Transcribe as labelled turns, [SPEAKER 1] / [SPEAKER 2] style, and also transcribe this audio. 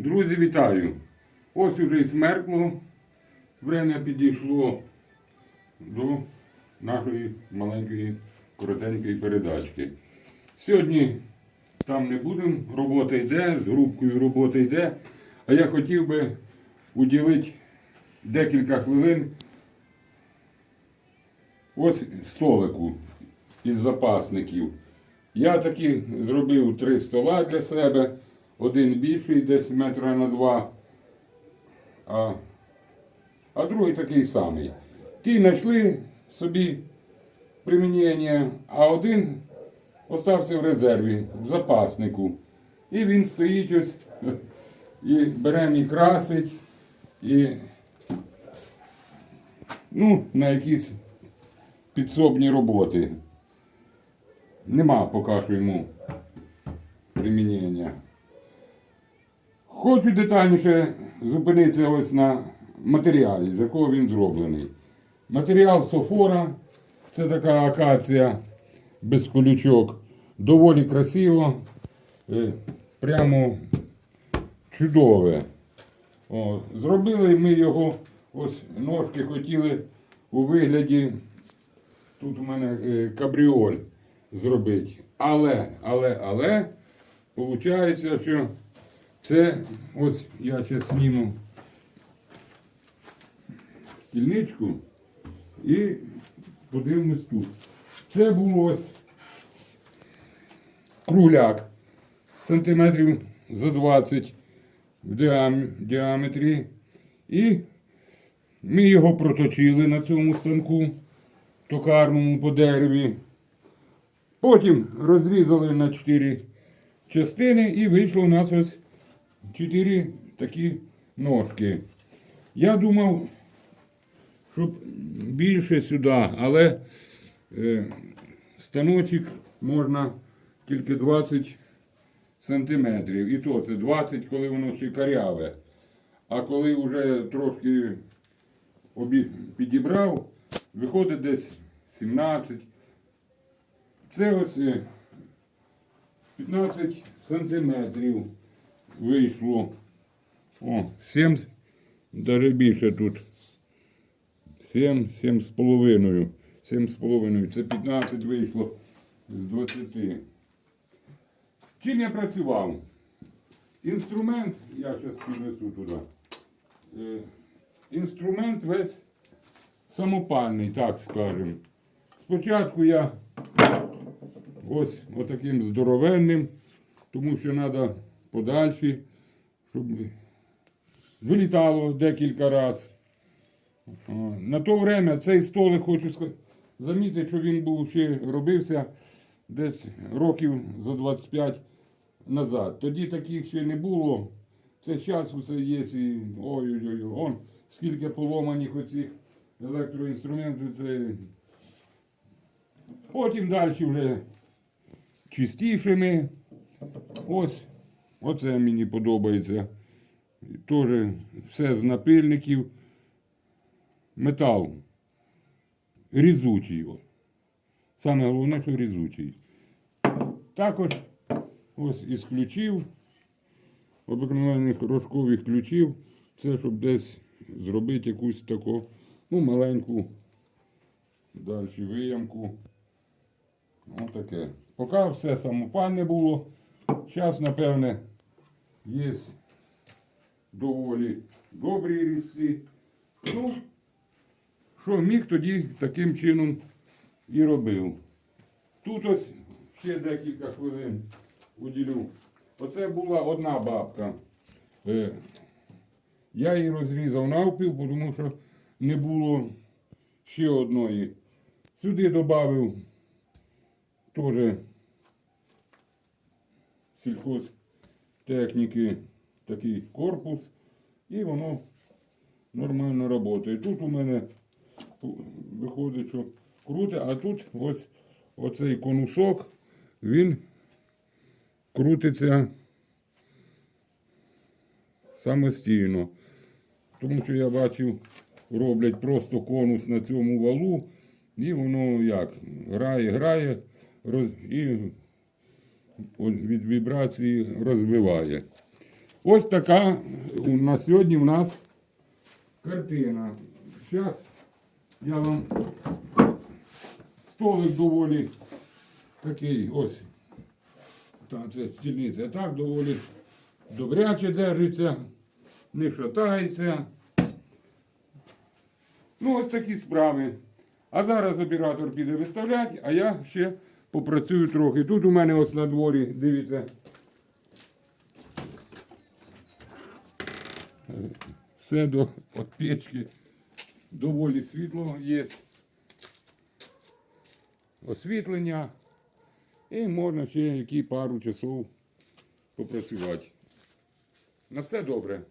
[SPEAKER 1] Друзі, вітаю! Ось уже і смеркло. Время підійшло до нашої маленької коротенької передачки. Сьогодні там не будемо, робота йде, з грубкою робота йде. А я хотів би уділити декілька хвилин ось столику із запасників. Я таки зробив три стола для себе. Один більший, десь метра на два, а, а другий такий самий. Ті знайшли собі примінення, а один остався в резерві, в запаснику. І він стоїть ось і беремо і красить, і ну, на якісь підсобні роботи. Нема поки що йому примінення. Хочу детальніше зупинитися ось на матеріалі, з якого він зроблений. Матеріал софора, це така акація без колючок. Доволі красиво, е, прямо чудове. О, зробили ми його, ось ножки хотіли у вигляді, тут у мене е, кабріоль зробити. Але, але, але, виходить, що це ось я зараз зніму стільничку і подивимось тут. Це був ось кругляк сантиметрів за 20 в діаметрі. І ми його проточили на цьому станку токарному по дереві. Потім розрізали на 4 частини і вийшло у нас ось 4 такі ножки. Я думав, щоб більше сюди, але е, станочок можна тільки 20 сантиметрів. І то це 20, коли воно ще каряве. А коли вже трошки підібрав, виходить десь 17. Це ось е, 15 сантиметрів вийшло. О, 7, навіть більше тут. 7, 7 з половиною. 7 з половиною. Це 15 вийшло з 20. Чим я працював? Інструмент, я зараз піднесу туди. Е, Інструмент весь самопальний, так скажемо. Спочатку я ось отаким здоровенним, тому що треба подальші, щоб вилітало декілька разів. На то время цей столик хочу ска- замітити, що він був ще робився десь років за 25 назад. Тоді таких ще не було. Це зараз усе є і ой-ой-ой, он скільки поломаних оцих електроінструментів. Це... Потім далі вже чистішими. Ось, оце мені подобається. Теж все з напильників. Метал. Різучий. о. Саме головне, що різучий. Також ось із ключів, обикновених рожкових ключів. Це щоб десь зробити якусь таку, ну, маленьку далі виямку. Отаке. Поки все самопальне було. Зараз, напевне, є доволі добрі різці. Ну, що міг тоді таким чином і робив. Тут ось ще декілька хвилин уділю. Оце була одна бабка. Е, Я її розрізав навпіл, тому що не було ще одної. Сюди додав теж сільхозтехніки такий корпус, і воно нормально працює. Тут у мене виходить, що круте, а тут ось оцей конусок, він крутиться самостійно. Тому що я бачив, роблять просто конус на цьому валу, і воно як грає, грає роз, і від вібрації розбиває. Ось така на сьогодні у нас картина. Зараз я вам столик доволі такий ось. Там це стільниця так доволі добряче держиться, не шатається. Ну, ось такі справи. А зараз оператор піде виставляти, а я ще попрацюю трохи. Тут у мене ось на дворі, дивіться. Все до от печки. Доволі світло є. Освітлення. І можна ще які пару часов попрацювати. На все добре.